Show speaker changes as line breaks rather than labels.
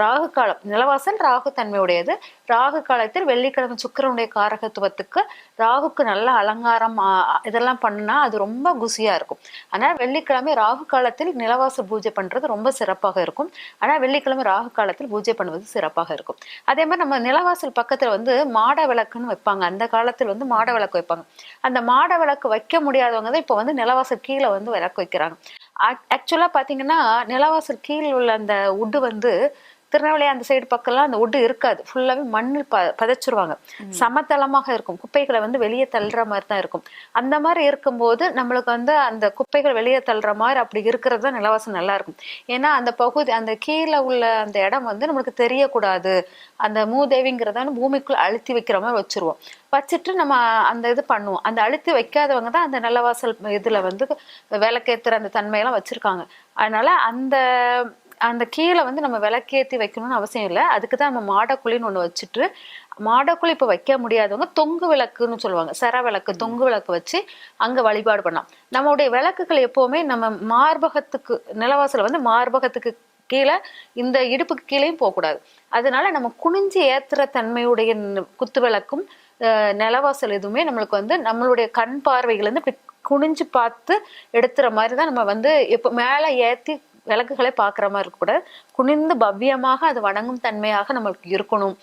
ராகு காலம். நிலவாசல் ராகு தன்மையுடையது. ராகு காலத்தில் வெள்ளிக்கிழமை சுக்கிரனுடைய காரகத்துவத்துக்கு ராகுக்கு நல்ல அலங்காரம் இதெல்லாம் பண்ணா அது ரொம்ப குசியா இருக்கும். ஆனால் வெள்ளிக்கிழமை ராகு காலத்தில் நிலவாசல் பூஜை பண்றது ரொம்ப சிறப்பாக இருக்கும். ஆனால் வெள்ளிக்கிழமை ராகு காலத்தில் பூஜை பண்ணுவது சிறப்பாக இருக்கும். அதே மாதிரி நம்ம நிலவாசல் பக்கத்துல வந்து மாட விளக்குன்னு வைப்பாங்க. அந்த காலத்தில் வந்து மாட விளக்கு வைப்பாங்க. அந்த மாட விளக்கு வைக்க முடியாதவங்க தான் இப்போ வந்து நிலவாசல் கீழே வந்து விளக்கு வைக்கிறாங்க. ஆக்சுவலாக பார்த்தீங்கன்னா நிலவாசல் கீழே உள்ள அந்த உட்டு வந்து திருநெல்வேலி அந்த சைடு பக்கம்லாம் அந்த உட்டு இருக்காது. ஃபுல்லாவே மண்ணில் ப பதைச்சிருவாங்க. சமதளமாக இருக்கும். குப்பைகளை வந்து வெளியே தள்ளுற மாதிரி தான் இருக்கும். அந்த மாதிரி இருக்கும்போது நம்மளுக்கு வந்து அந்த குப்பைகள் வெளியே தள்ளுற மாதிரி அப்படி இருக்கிறது தான் நிலவாசம் நல்லா இருக்கும். ஏன்னா அந்த பகுதி அந்த கீழே உள்ள அந்த இடம் வந்து நம்மளுக்கு தெரியக்கூடாது. அந்த மூதேவிங்கிறத வந்து பூமிக்குள்ள அழுத்தி வைக்கிற மாதிரி வச்சிருவோம். வச்சுட்டு நம்ம அந்த இது பண்ணுவோம். அந்த அழுத்தி வைக்காதவங்க தான் அந்த நிலவாசல் இதுல வந்து விளக்கேத்துற அந்த தன்மையெல்லாம் வச்சிருக்காங்க. அதனால அந்த அந்த கீழே வந்து நம்ம விளக்கேற்றி வைக்கணும்னு அவசியம் இல்லை. அதுக்கு தான் நம்ம மாடக்குழின்னு ஒன்று வச்சுட்டு மாடக்குழி இப்போ வைக்க முடியாதவங்க தொங்கு விளக்குன்னு சொல்லுவாங்க. சர விளக்கு தொங்கு விளக்கு வச்சு அங்கே வழிபாடு பண்ணலாம். நம்மளுடைய விளக்குகள் எப்போவுமே நம்ம மார்பகத்துக்கு நிலவாசல வந்து மார்பகத்துக்கு கீழே இந்த இடுப்புக்கு கீழேயும் போகக்கூடாது. அதனால நம்ம குனிஞ்சு ஏத்துற தன்மையுடைய ந- குத்து விளக்கும் நிலவாசல் எதுவுமே நம்மளுக்கு வந்து நம்மளுடைய கண் பார்வைகள் வந்து இப்படி குனிஞ்சு பார்த்து எடுத்துற மாதிரி தான் நம்ம வந்து இப்போ மேலே ஏற்றி விளக்குகளை பார்க்குற மாதிரி இருக்கக்கூடாது குனிந்து பவ்யமாக அது வணங்கும் தன்மையாக நம்மளுக்கு இருக்கணும்.